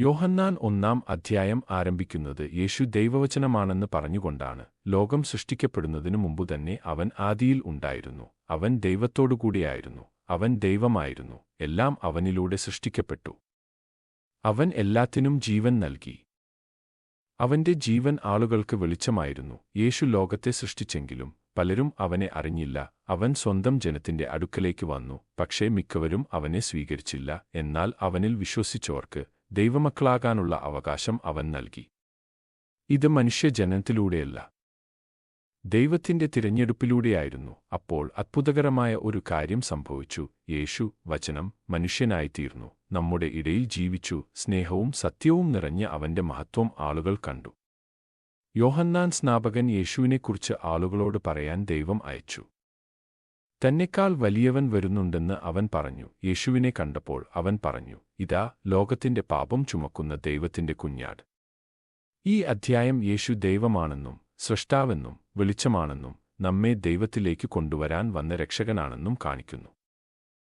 യോഹന്നാൻ ഒന്നാം അധ്യായം ആരംഭിക്കുന്നത് യേശു ദൈവവചനമാണെന്ന് പറഞ്ഞുകൊണ്ടാണ്. ലോകം സൃഷ്ടിക്കപ്പെടുന്നതിനു മുമ്പുതന്നെ അവൻ ആദിയിൽ ഉണ്ടായിരുന്നു. അവൻ ദൈവത്തോടുകൂടിയായിരുന്നു. അവൻ ദൈവമായിരുന്നു. എല്ലാം അവനിലൂടെ സൃഷ്ടിക്കപ്പെട്ടു. അവൻ എല്ലാത്തിനും ജീവൻ നൽകി. അവന്റെ ജീവൻ ആളുകൾക്ക് വെളിച്ചമായിരുന്നു. യേശു ലോകത്തെ സൃഷ്ടിച്ചെങ്കിലും പലരും അവനെ അറിഞ്ഞില്ല. അവൻ സ്വന്തം ജനത്തിന്റെ അടുക്കലേക്ക് വന്നു. പക്ഷേ മിക്കവരും അവനെ സ്വീകരിച്ചില്ല. എന്നാൽ അവനിൽ വിശ്വസിച്ചവർക്ക് ദൈവമക്കളാകാനുള്ള അവകാശം അവൻ നൽകി. ഇത് മനുഷ്യജനനത്തിലൂടെയല്ല. ദൈവത്തിന്റെ തിരഞ്ഞെടുപ്പിലൂടെയായിരുന്നു അപ്പോൾ അത്ഭുതകരമായ ഒരു കാര്യം സംഭവിച്ചു. യേശു വചനം മനുഷ്യനായിത്തീർന്നു. നമ്മുടെ ഇടയിൽ ജീവിച്ചു. സ്നേഹവും സത്യവും നിറഞ്ഞ അവന്റെ മഹത്വം ആളുകൾ കണ്ടു. യോഹന്നാൻ സ്നാപകൻ യേശുവിനെക്കുറിച്ച് ആളുകളോട് പറയാൻ ദൈവം അയച്ചു. തന്നെക്കാൾ വലിയവൻ വരുന്നുണ്ടെന്ന് അവൻ പറഞ്ഞു. യേശുവിനെ കണ്ടപ്പോൾ അവൻ പറഞ്ഞു ഇതാ ലോകത്തിന്റെ പാപം ചുമക്കുന്ന ദൈവത്തിന്റെ കുഞ്ഞാട്. ഈ അധ്യായം യേശു ദൈവമാണെന്നും സൃഷ്ടാവെന്നും വെളിച്ചമാണെന്നും നമ്മെ ദൈവത്തിലേക്ക് കൊണ്ടുവരാൻ വന്ന രക്ഷകനാണെന്നും കാണിക്കുന്നു.